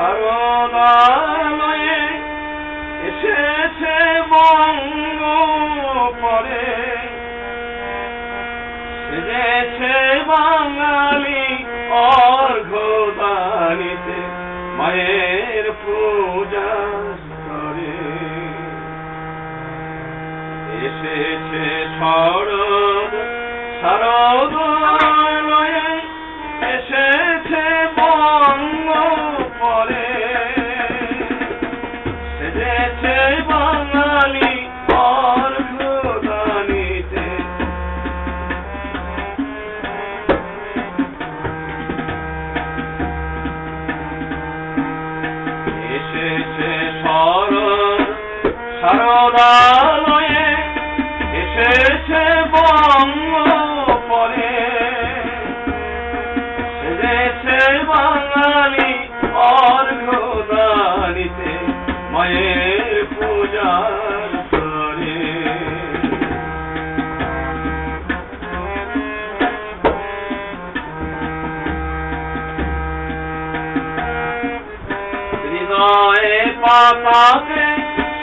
সারদালয়ে এসেছে বঙ্গ পরে সেজেছে বাঙালি অর্ঘদানিতে মায়ের পূজা করে। এসেছে শরদ শারদালয়ে শারদালয়ে এসেছে বঙ্গ পরে সেজেছে বাঙালি অর্ঘদানিতে মায়ের হৃদয়ে পাতাতে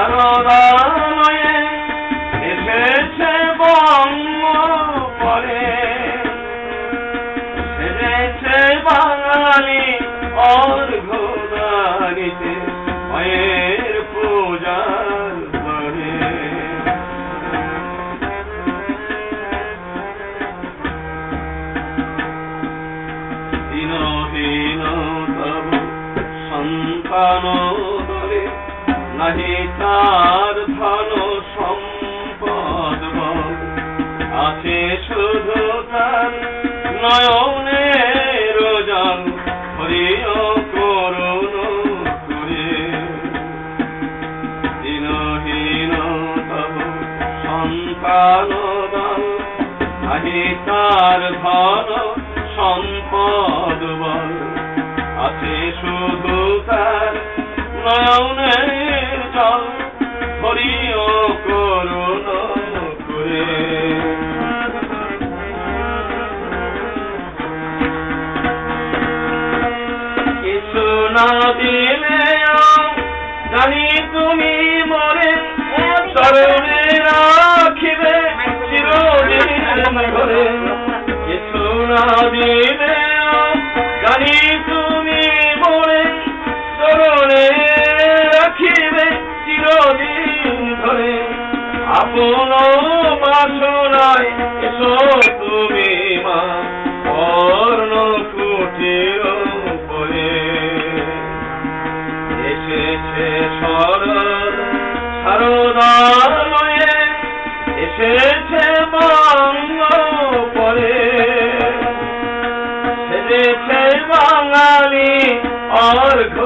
শারদালয়ে এসেছে বঙ্গ পরে সেজেছে বাঙালি অর্ঘদানিতে মায়ের পূজার করে দীনহীন তব সন্তান নাহি তার ধন সম্পদ আছে শুধু তার নয়নের জল হরিয় করুণ করে। দিনহীন তব সন্তান দল নাহি তার ধন সম্পদ আছে শুধু তার নয়নের জল হরিয় করুণ করে কিছু না দিলে জানি তুমি মরে চরণে রাখিবে চিরদিন ঘরে কিছু না দিলে জানি তুমি আপন বাসনায় এসো তুমি মা কুটির পরে এসেছে শরদ শারদালয়ে এসেছে বঙ্গ পরে। সেজেছে বাঙালি অর্ঘ